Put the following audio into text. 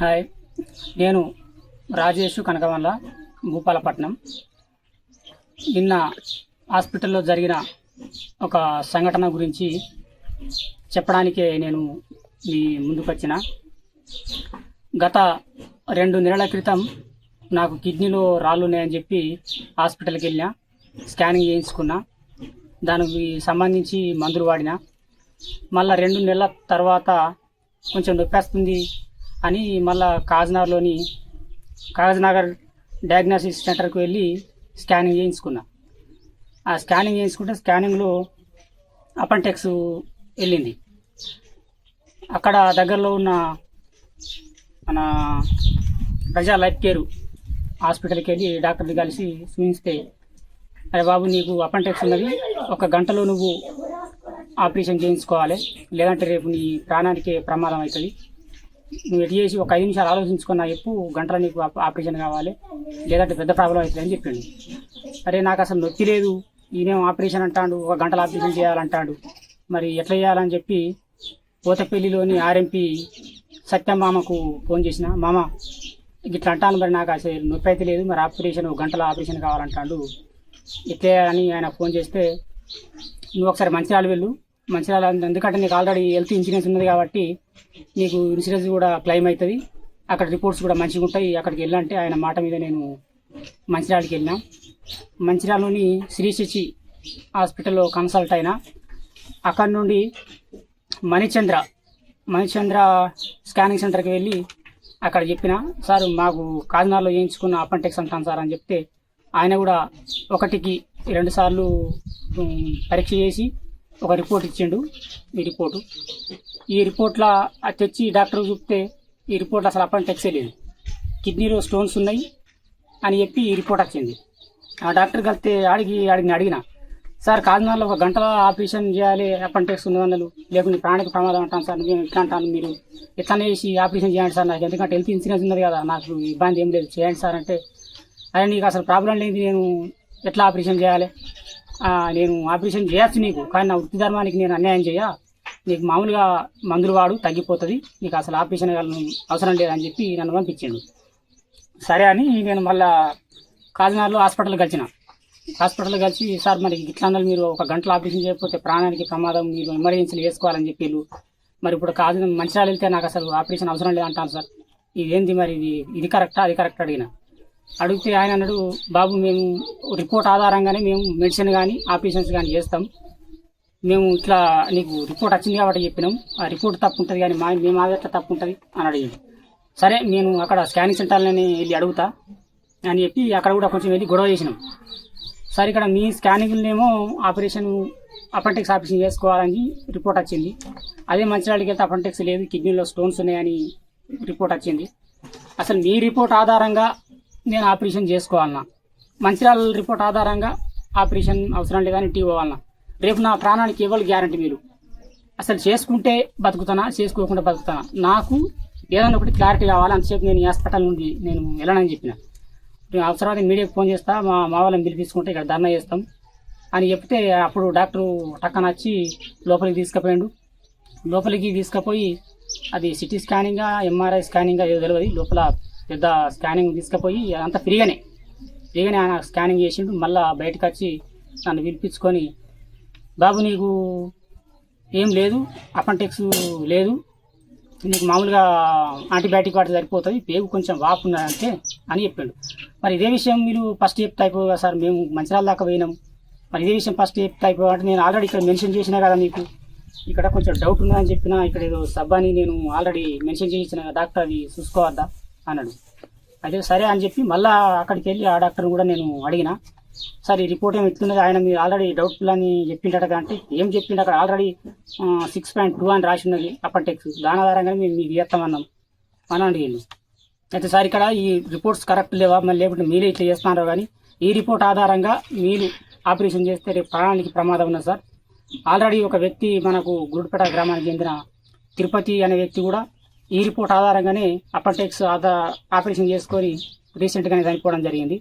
Hi. నేను రాజేష్ కనకవల్ల భూపాలపట్నం. నిన్న హాస్పిటల్లో జరిగిన ఒక సంఘటన గురించి చెప్పడానికే నేను మీ ముందుకు వచ్చిన గత రెండు నెలల క్రితం నాకు కిడ్నీలో రాళ్ళు ఉన్నాయని చెప్పి హాస్పిటల్కి వెళ్ళిన స్కానింగ్ చేయించుకున్నా దానికి సంబంధించి మందులు వాడిన. మళ్ళీ రెండు నెలల తర్వాత కొంచెం నొప్పి వస్తుంది అని మళ్ళా కాజ్నగర్లోని కాగజ్నగర్ డయాగ్నోసిస్ సెంటర్కి వెళ్ళి స్కానింగ్ చేయించుకున్నా. ఆ స్కానింగ్ చేయించుకుంటే స్కానింగ్లో అపెంటెక్స్ వెళ్ళింది. అక్కడ దగ్గరలో ఉన్న మన ప్రజా లైఫ్ కేర్ హాస్పిటల్కి వెళ్ళి డాక్టర్ని కలిసి చూపిస్తే అరే బాబు నీకు అపెంటెక్స్ ఉన్నది ఒక గంటలో నువ్వు ఆపరేషన్ చేయించుకోవాలి లేదంటే రేపు నీ ప్రాణానికి ప్రమాదం అవుతుంది. నువ్వు ఎటు చేసి ఒక ఐదు నిమిషాలు ఆలోచించుకున్నా చెప్పు గంటలో నీకు ఆపరేషన్ కావాలి. లేదంటే పెద్ద ప్రాబ్లం అవుతుంది అని చెప్పిండు. అరే నాకు అసలు నొప్పి లేదు. ఈయనేం ఆపరేషన్ అంటాడు ఒక గంటల ఆపరేషన్ చేయాలంటాడు. మరి ఎట్లా చేయాలని చెప్పి పోతపల్లిలోని ఆర్ఎంపీ సత్యమామకు ఫోన్ చేసిన. మామ ఇట్లా అంటాను మరి నాకు అసలు నొప్పి అయితే లేదు. మరి ఆపరేషన్ ఒక గంటలో ఆపరేషన్ కావాలంటాడు. ఇట్లే అని ఆయన ఫోన్ చేస్తే నువ్వు ఒకసారి మంచిర్యాల వెళ్ళు. మంచిర్యాల ఎందుకంటే నీకు ఆల్రెడీ హెల్త్ ఇన్సూరెన్స్ ఉన్నది కాబట్టి నీకు ఇన్సూరెన్స్ కూడా క్లెయిమ్ అవుతుంది. అక్కడ రిపోర్ట్స్ కూడా మంచిగా ఉంటాయి. అక్కడికి వెళ్ళంటే ఆయన మాట మీద నేను మంచిర్యాలకి వెళ్ళినా. మంచిర్యాలలోని శ్రీశశి హాస్పిటల్లో కన్సల్ట్ అయినా అక్కడ నుండి మణిచంద్ర మణిచంద్ర స్కానింగ్ సెంటర్కి వెళ్ళి అక్కడ చెప్పిన సార్ మాకు కాకినాడలో చేయించుకున్న అపెంటెక్స్ అంటాను సార్ అని చెప్తే ఆయన కూడా ఒకటికి రెండు సార్లు పరీక్ష చేసి ఒక రిపోర్ట్ ఇచ్చిండు ఈ రిపోర్టు ఈ రిపోర్ట్లో అది తెచ్చి డాక్టర్ చూపితే ఈ రిపోర్ట్ అసలు అపెంటెక్సే లేదు. కిడ్నీలో స్టోన్స్ ఉన్నాయి అని చెప్పి ఈ రిపోర్ట్ వచ్చింది. ఆ డాక్టర్ కలిస్తే అడిగి అడిగిన అడిగిన సార్ కాకినాడలో ఒక గంటలో ఆపరేషన్ చేయాలి అపెంటెక్స్ ఉంది వందలు. లేకుంటే ప్రాణానికి ప్రమాదం అంటాను సార్ మేము ఇట్లా అంటాను మీరు. ఎట్లానే చేసి ఆపరేషన్ చేయండి సార్ నాకు. ఎందుకంటే హెల్త్ ఇన్సూరెన్స్ ఉన్నది కదా నాకు ఇబ్బంది ఏం లేదు. చేయండి సార్ అంటే అదే నీకు అసలు ప్రాబ్లం లేదు నేను ఎట్లా ఆపరేషన్ చేయాలి? నేను ఆపరేషన్ చేయొచ్చు నీకు. కానీ నా వృత్తి ధర్మానికి నేను అన్యాయం చేయ. నీకు మామూలుగా మందులు వాడు తగ్గిపోతుంది. నీకు అసలు ఆపరేషన్ అవసరం లేదని చెప్పి నన్ను పంపించాడు. సరే అని నేను మళ్ళా కాకినాడలో హాస్పిటల్ కలిసిన. హాస్పిటల్ కలిసి సార్ మరి ఇట్లా మీరు ఒక గంటలో ఆపరేషన్ చేయకపోతే ప్రాణానికి ప్రమాదం మీరు ఎమర్జెన్సీలు వేసుకోవాలని చెప్పారు మరి ఇప్పుడు కాదు మంచిర్యాల వెళ్తే నాకు అసలు ఆపరేషన్ అవసరం లేదంటాను సార్. ఇదేంది మరి? ఇది ఇది కరెక్టా? అది కరెక్ట్? అడిగినా. అడిగితే ఆయన అన్నాడు బాబు మేము రిపోర్ట్ ఆధారంగానే మేము మెడిసిన్ కానీ ఆపరేషన్స్ కానీ చేస్తాం. మేము ఇట్లా నీకు రిపోర్ట్ వచ్చింది కాబట్టి చెప్పినాం. ఆ రిపోర్ట్ తప్పు ఉంటుంది కానీ మా మేము ఆధార్ తప్పు ఉంటుంది అని అడిగింది సరే నేను అక్కడ స్కానింగ్ సెంటర్లని వెళ్ళి అడుగుతా అని చెప్పి అక్కడ కూడా కొంచెం వెళ్ళి గొడవ చేసినాం. సరే ఇక్కడ మీ స్కానింగ్నేమో ఆపరేషన్ అపెంటిక్స్ ఆపరేషన్ చేసుకోవాలని రిపోర్ట్ వచ్చింది. అదే మంచిర్యాలకి వెళ్తే అపెంటిక్స్ లేదు కిడ్నీలో స్టోన్స్ ఉన్నాయని రిపోర్ట్ వచ్చింది. అసలు మీ రిపోర్ట్ ఆధారంగా నేను ఆపరేషన్ చేసుకోవాలన్నా. మంచిర్యాల రిపోర్ట్ ఆధారంగా ఆపరేషన్ అవసరం లేదని టీ పోవాలన్నా రేపు నా ప్రాణానికి ఇవ్వాలి గ్యారంటీ మీరు. అసలు చేసుకుంటే బతుకుతానా? చేసుకోకుండా బతుకుతానా? నాకు ఏదైనా ఒకటి క్లారిటీ కావాలి. అంతసేపు నేను ఈ హాస్పిటల్ నుండి నేను వెళ్ళనని చెప్పిన. నేను అవసరమైతే మీడియాకి ఫోన్ చేస్తా. మా మా వాళ్ళని పిలిపించుకుంటే ఇక్కడ ధర్నా చేస్తాం. అని చెప్తే అప్పుడు డాక్టర్ టక్కన వచ్చి లోపలికి తీసుకుపోయాడు. లోపలికి తీసుకుపోయి అది సిటీ స్కానింగా ఎంఆర్ఐ స్కానింగా ఏదో తెలియదు. లోపల పెద్ద స్కానింగ్ తీసుకుపోయి అంతా ఫ్రీగానే. ఫ్రీగానే ఆయన స్కానింగ్ చేసిండు. మళ్ళీ బయటకు వచ్చి నన్ను పిలిపించుకొని బాబు నీకు ఏం లేదు అపెంటిక్స్ లేదు. నీకు మామూలుగా యాంటీబయాటిక్ వాటి సరిపోతుంది. పేగు కొంచెం వాపు ఉన్నదంటే అని చెప్పిండు. మరి ఇదే విషయం మీరు ఫస్ట్ చెప్తే అయిపోయి కదా సార్ మేము మంచిర్యాల దాకా పోయినాం. మరి ఇదే విషయం ఫస్ట్ చెప్తే అయిపోయి అంటే నేను ఆల్రెడీ ఇక్కడ మెన్షన్ చేసినా కదా మీకు. ఇక్కడ కొంచెం డౌట్ ఉన్నదని చెప్పిన ఇక్కడ ఏదో సబ్ అని నేను ఆల్రెడీ మెన్షన్ చేయించిన డాక్టర్ అది చూసుకోవద్దా? అన్నాడు. అయితే సరే అని చెప్పి మళ్ళా అక్కడికి వెళ్ళి ఆ డాక్టర్ కూడా నేను అడిగిన సార్ ఈ రిపోర్ట్ ఏమి ఇస్తున్నది ఆయన మీరు ఆల్రెడీ డౌట్ఫుల్ అని చెప్పిండట అంటే ఏం చెప్పిండు? అక్కడ ఆల్రెడీ సిక్స్ పాయింట్ టూ అని రాసి ఉన్నది అప్పటెక్స్ దాని ఆధారంగానే మేము మీకు చేస్తామన్నాం అని అడిగిండు. అయితే సార్ ఇక్కడ ఈ రిపోర్ట్స్ కరెక్ట్ లేవా? మళ్ళీ లేకుంటే మీరే ఇట్లా చేస్తున్నారో కానీ ఈ రిపోర్ట్ ఆధారంగా మీరు ఆపరేషన్ చేస్తే రేపు ప్రాణానికి ప్రమాదం ఉన్నది సార్. ఆల్రెడీ ఒక వ్యక్తి మనకు గుడిపేట గ్రామానికి చెందిన తిరుపతి అనే వ్యక్తి కూడా ఈ రిపోర్ట్ ఆధారంగానే అప్పటెక్స్ ఆపరేషన్ చేసుకొని రీసెంట్గానే చనిపోవడం జరిగింది.